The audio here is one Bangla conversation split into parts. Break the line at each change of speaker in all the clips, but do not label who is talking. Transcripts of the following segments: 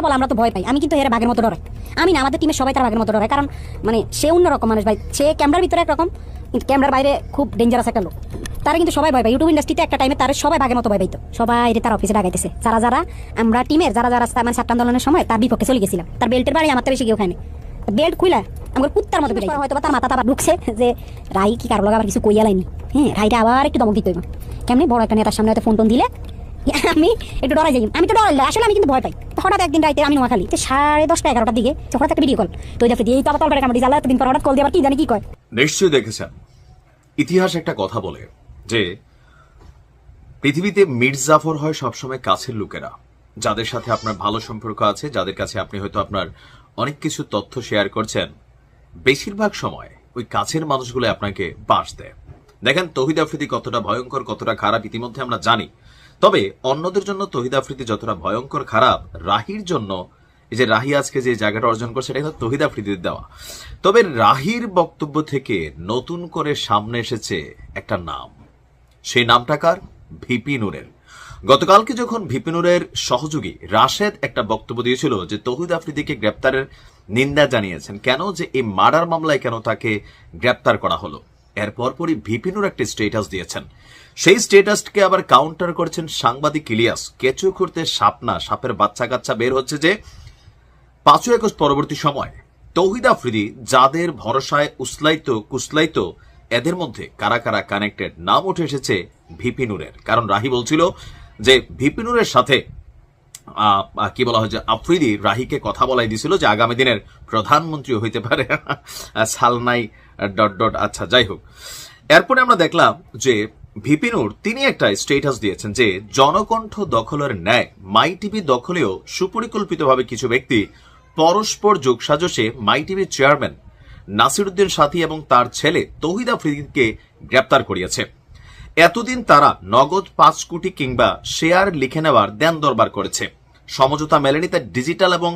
যেটা বলে আমরা তো ভয় পাই। আমি কিন্তু এর বাঘের মতো ডরাই আমি না আমাদের টিমের সবাই তার বাঘের মতো ডরাই কারণ মানে সে অন্যরকম মানুষ ভাই। সে ক্যামেরার ভিতরে একরকম কিন্তু ক্যামেরার বাইরে খুব ডেঞ্জারাস একটা লোক। তারা কিন্তু সবাই ভয় পায়। ইউটিউব ইন্ডাস্ট্রিতে একটা টাইমে তার সবাই ভাগের মতো ভয় পাইতো। সবাই রে তার অফিসে ডাকাইতেছে। যারা যারা আমরা টিমের যারা যারা মানে ছাত্র আন্দোলনের সময় তার বিপক্ষে চলে গেছিলাম। তার বেল্টের বাড়ি আমার বেশি কেউ খায়নি বেল্ট খুইলা আমার কুত্তার মতো বেরিয়ে হয়তো তার মাথা আবার ঢুকছে যে রাই কি কারও লাগা আবার কিছু কইয়া লাইনি? হ্যাঁ রাইটা আবার একটু দমক দিতে হইব। কেমনি বড় একটা নেতার সামনে হয়তো ফোন টোন দিলে আমি একটু ডরাই যাই। আমি তো ডরাই আসলে আমি কিন্তু ভয় পাই। হঠাৎ একদিন রাইতে আমি নোয়াখালী, তো সাড়ে দশটা এগারোটার দিকে হঠাৎ একটা ভিডিও কল তো দিয়ে এই তো আবার কামড়ি জ্বালা এতদিন পর হঠাৎ কল দিয়ে আবার কি জানি কি কয়।
নিশ্চয়ই দেখেছেন। ইতিহাস একটা কথা বলে যে, পৃথিবীতে মির্জাফর হয় সবসময় কাছের লোকেরা, যাদের সাথে আপনার ভালো সম্পর্ক আছে, যাদের কাছে আপনি হয়তো আপনার অনেক কিছু তথ্য শেয়ার করছেন। বেশিরভাগ সময় ওই কাছের মানুষগুলো আপনাকে বাস দেয়। দেখেন, তহিদ আফ্রিদি কতটা ভয়ঙ্কর, কতটা খারাপ ইতিমধ্যে আমরা জানি। তবে অন্যদের জন্য তহিদ আফ্রিদি যতটা ভয়ঙ্কর খারাপ, রাহির জন্য, এই যে রাহি আজকে যে জায়গাটা অর্জন করছে, এটা কিন্তু তহিদ আফ্রিদির দেওয়া। তবে রাহির বক্তব্য থেকে নতুন করে সামনে এসেছে একটা নাম। সেই নামটা কার? ভিপি নুরের। গতকালকে যখন ভিপি নুরের সহযোগী রাশেদ একটা বক্তব্য দিয়েছিল যে তহিদ আফ্রিদিকে গ্রেপ্তারের নিন্দা জানিয়েছেন, কেন যে এই মার্ডার মামলায় কেন তাকে গ্রেপ্তার করা হলো। এর পরপরই ভিপি নুর একটি স্টেটাস দিয়েছেন। সেই স্টেটাসকে আবার কাউন্টার করেছেন সাংবাদিক ইলিয়াস। কেঁচু খুঁড়তে সাপ না সাপের বাচ্চা কাচ্চা বের হচ্ছে যে পাঁচই আগস্ট পরবর্তী সময়। তৌহিদ আফ্রিদি, যাদের ভরসায় উসলাইত, কুসলাইত, এদের মধ্যে কারা কারা কানেক্টেড নাম উঠে এসেছে ভিপিনুরের কারণ রাহি বলছিল যে ভিপিনুরের সাথে কি বলা হয় যে, আফ্রিদি রাহিকে কথা বলাই দিছিল যে, আগামী দিনের প্রধানমন্ত্রী হইতে পারে। সালনাই, ডট ডট আচ্ছা যাই হোক। এরপরে আমরা দেখলাম যে ভিপিনুর তিনি একটা স্টেটাস দিয়েছেন যে জনকণ্ঠ দখলের ন্যায় মাই টিভি দখলেও সুপরিকল্পিতভাবে কিছু ব্যক্তি পরস্পর যোগসাজশে মাই টিভির চেয়ারম্যান নাসিরুদ্দিন সাথী এবং তার ছেলে তহিদ আফ্রিদিকে গ্রেপ্তার করিয়েছে। এতদিন তারা নগদ পাঁচ কোটি কিংবা শেয়ার লিখে নেওয়ার দেন দরবার করেছে। সমঝোতা মেলেনি তার ডিজিটাল এবং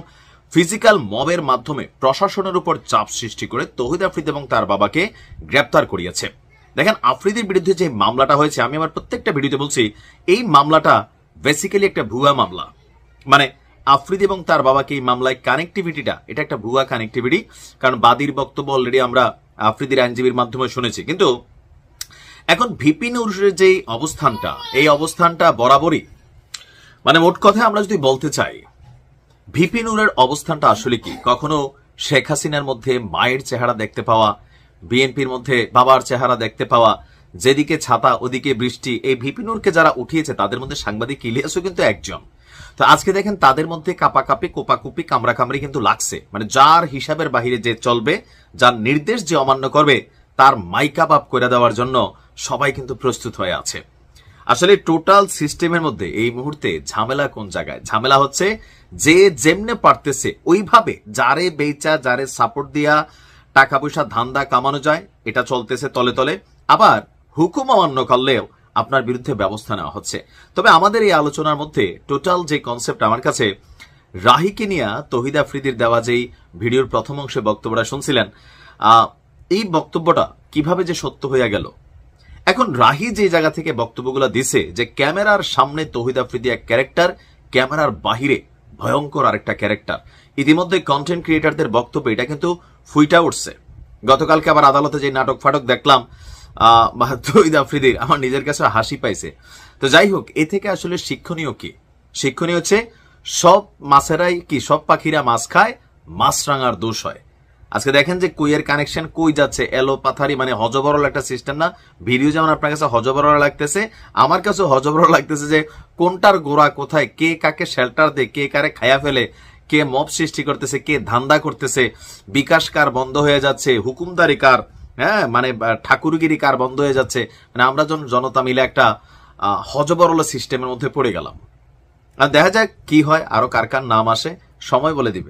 ফিজিক্যাল মবের মাধ্যমে প্রশাসনের উপর চাপ সৃষ্টি করে তহিদ আফ্রিদ এবং তার বাবাকে গ্রেপ্তার করিয়েছে। দেখেন, আফ্রিদির বিরুদ্ধে যে মামলাটা হয়েছে, আমি আমার প্রত্যেকটা ভিডিওতে বলছি, এই মামলাটা বেসিক্যালি একটা ভুয়া মামলা। মানে আফ্রিদি এবং তার বাবাকে এই মামলায় কানেক্টিভিটিটা এটা একটা ভুয়া কানেক্টিভিটি কারণ বাদীর বক্তব্য অলরেডি আমরা আফ্রিদির আইনজীবীর মাধ্যমে শুনেছি। কিন্তু, এখন ভিপি নুরের যে অবস্থানটা, এই অবস্থানটা বরাবরই মানে মোট কথা আমরা যদি বলতে চাই, ভিপি নুরের অবস্থানটা আসলে কি? কখনো শেখ হাসিনার মধ্যে মায়ের চেহারা দেখতে পাওয়া বিএনপির মধ্যে বাবার চেহারা দেখতে পাওয়া, যেদিকে ছাতা, ওদিকে বৃষ্টি, এই ভিপিনুরকে যারা উঠিয়েছে, তাদের মধ্যে সাংবাদিক ইলিয়াসও কিন্তু একজন। তো আজকে দেখেন তাদের মধ্যে কাপাকাপি, কোপাকুপি কামড়া কামড়ি কিন্তু লাগছে। মানে যার হিসাবের বাহিরে যে চলবে, যার নির্দেশ যে অমান্য করবে, তার মাইকা বাপ করে দেওয়ার জন্য সবাই কিন্তু প্রস্তুত হয়ে আছে। আসলে টোটাল সিস্টেমের মধ্যে এই মুহূর্তে ঝামেলা কোন জায়গায়? ঝামেলা হচ্ছে যে যেমনে পারতেছে, ওইভাবে যারে বেচা, যারে সাপোর্ট দিয়া টাকা পয়সা ধান্দা কামানো যায়, এটা চলতেছে তলে তলে। আবার হুকুম অমান্য করলেও আপনার বিরুদ্ধে ব্যবস্থা নেওয়া হচ্ছে। তবে আমাদের এই আলোচনার মধ্যে টোটাল যে কনসেপ্ট আমার কাছে, রাহিকে নিয়ে তহিদ আফ্রিদির দেওয়া যেই ভিডিওর প্রথম অংশে বক্তব্যটা শুনছিলেন এই বক্তব্যটা কীভাবে যে সত্য হইয়া গেল? এখন রাহি যে জায়গা থেকে বক্তব্যগুলো দিছে যে ক্যামেরার সামনে তহিদ আফ্রিদি এক ক্যারেক্টার, ক্যামেরার বাহিরে ভয়ঙ্কর আরেকটা ক্যারেক্টার। ইতিমধ্যে কন্টেন্ট ক্রিয়েটারদের বক্তব্য এটা কিন্তু ফুইটা উঠছে। গতকালকে আবার আদালতে যে নাটক ফাটক দেখলাম আহ, আফ্রিদির আমার নিজের কাছে হাসি পাইছে। তো যাই হোক এ থেকে আসলে শিক্ষণীয় কি? শিক্ষণীয় হচ্ছে সব মাছেরাই কি সব পাখিরা মাছ খায় মাছরাঙার দোষ হয়। আজকে দেখেন যে কুইয়ের কানেকশন কই যাচ্ছে এলো পাথারি মানে হজবরল একটা সিস্টেম না? ভিডিও যেমন আপনার কাছে হজবরল লাগতেছে আমার কাছে হজবরল লাগতেছে যে কোনটার গোড়া কোথায় কে কাকে শেল্টার দেয় কে কারে খায়া ফেলে কে মব সৃষ্টি করতেছে, কে ধান্দা করতেছে, বিকাশ কার বন্ধ হয়ে যাচ্ছে, হুকুমদারি কার হ্যাঁ মানে ঠাকুরগিরি কার বন্ধ হয়ে যাচ্ছে মানে আমরা যখন জনতা মিলে একটা হজবরল সিস্টেমের মধ্যে পড়ে গেলাম। আর দেখা যাক কি হয়, আরও কার কার নাম আসে, সময় বলে দিবে।